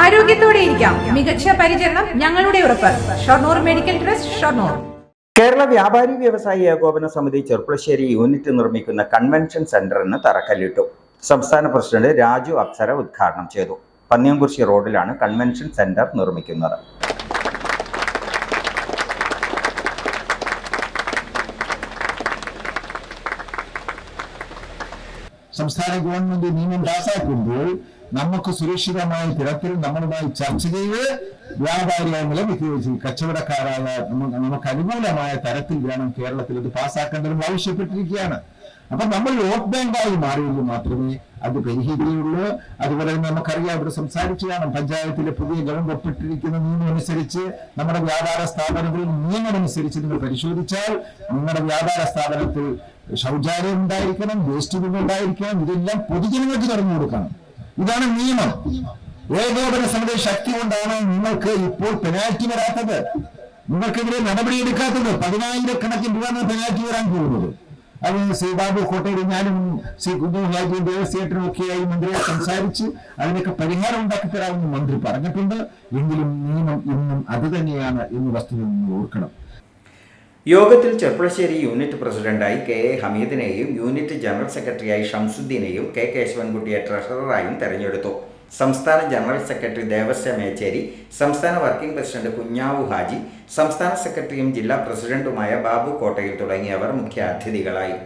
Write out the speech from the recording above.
ആരോഗ്യത്തോടെ ഇരിക്കാം. മികച്ച പരിചരണം ഞങ്ങളുടെ ഉറപ്പ്. Shoranur medical trust Shoranur. Kerala വ്യാപാരി വ്യവസായി ഏകോപന സമിതി ചെറുപ്പശ്ശേരി യൂണിറ്റ് നിർമ്മിക്കുന്ന കൺവെൻഷൻ സെന്ററിന് തറക്കല്ലിട്ടു. സംസ്ഥാന പ്രസിഡന്റ് രാജു അപ്സര ഉദ്ഘാടനം ചെയ്തു. പന്നിയംകുറിശി റോഡിലാണ് കൺവെൻഷൻ സെന്റർ നിർമ്മിക്കുന്നത്. സംസ്ഥാന ഗവൺമെന്റ് നിയമം പാസാക്കുമ്പോൾ നമുക്ക് സുരക്ഷിതമായ തരത്തിൽ നമ്മളുമായി ചർച്ച ചെയ്ത് വ്യാപാരികളെ നിലനിൽക്കുകയും കച്ചവടക്കാരായ നമുക്ക് അനുകൂലമായ തരത്തിൽ വേണം കേരളത്തിൽ ഇത് പാസ്സാക്കേണ്ടതെന്ന് ആവശ്യപ്പെട്ടിരിക്കുകയാണ്. അപ്പൊ നമ്മൾ വോട്ട് ബാങ്കായി മാറിയെങ്കിൽ മാത്രമേ അത് പരിഹരിക്കുകയുള്ളൂ. അതുപോലെ തന്നെ നമുക്കറിയാം ഇവിടെ സംസാരിച്ചു കാണാം പഞ്ചായത്തിലെ പുതിയ ഗവൺമെന്റ് ഒപ്പിട്ടിരിക്കുന്ന നിയമം അനുസരിച്ച് നമ്മുടെ വ്യാപാര സ്ഥാപനങ്ങളിൽ നിയമം അനുസരിച്ച് നിങ്ങൾ പരിശോധിച്ചാൽ നിങ്ങളുടെ വ്യാപാര സ്ഥാപനത്തിൽ ശൗചാലയം ഉണ്ടായിരിക്കണം വേസ്റ്റ് ബിൻ ഉണ്ടായിരിക്കണം ഇതെല്ലാം പൊതുജനങ്ങൾക്ക് തുറന്നു കൊടുക്കണം. ഇതാണ് നിയമം. ഏകോപന സമിതി ശക്തി കൊണ്ടാണ് നിങ്ങൾക്ക് ഇപ്പോൾ പെനാൽറ്റി വരാത്തത്. നിങ്ങൾക്കെതിരെ നടപടിയെടുക്കാത്തത് പതിനായിരക്കണക്കിന് രൂപ പെനാൽറ്റി വരാൻ പോകുന്നത്. അത് ശ്രീ ബാബു കോട്ടയിൽ ഞാനും ശ്രീ കുഞ്ഞു ദേവസ്വേട്ടനും ഒക്കെയായി മന്ത്രിയെ സംസാരിച്ച് അതിനൊക്കെ പരിഹാരം ഉണ്ടാക്കി തരാമെന്ന് മന്ത്രി പറഞ്ഞിട്ടുണ്ട്. എങ്കിലും നിയമം ഇന്നും അത് തന്നെയാണ് എന്ന് വസ്തുത ഓർക്കണം. യോഗത്തിൽ ചെർപ്പളശ്ശേരി യൂണിറ്റ് പ്രസിഡന്റായി കെ എ ഹമീദിനെയും യൂണിറ്റ് ജനറൽ സെക്രട്ടറിയായി ഷംസുദ്ദീനെയും കെ കേശവൻകുട്ടിയെ ട്രഷററായും തെരഞ്ഞെടുത്തു. സംസ്ഥാന ജനറൽ സെക്രട്ടറി ദേവസ്യ മേച്ചേരി സംസ്ഥാന വർക്കിംഗ് പ്രസിഡന്റ് കുഞ്ഞാവു ഹാജി സംസ്ഥാന സെക്രട്ടറിയും ജില്ലാ പ്രസിഡന്റുമായ ബാബു കോട്ടയിൽ തുടങ്ങിയവർ മുഖ്യാതിഥികളായി.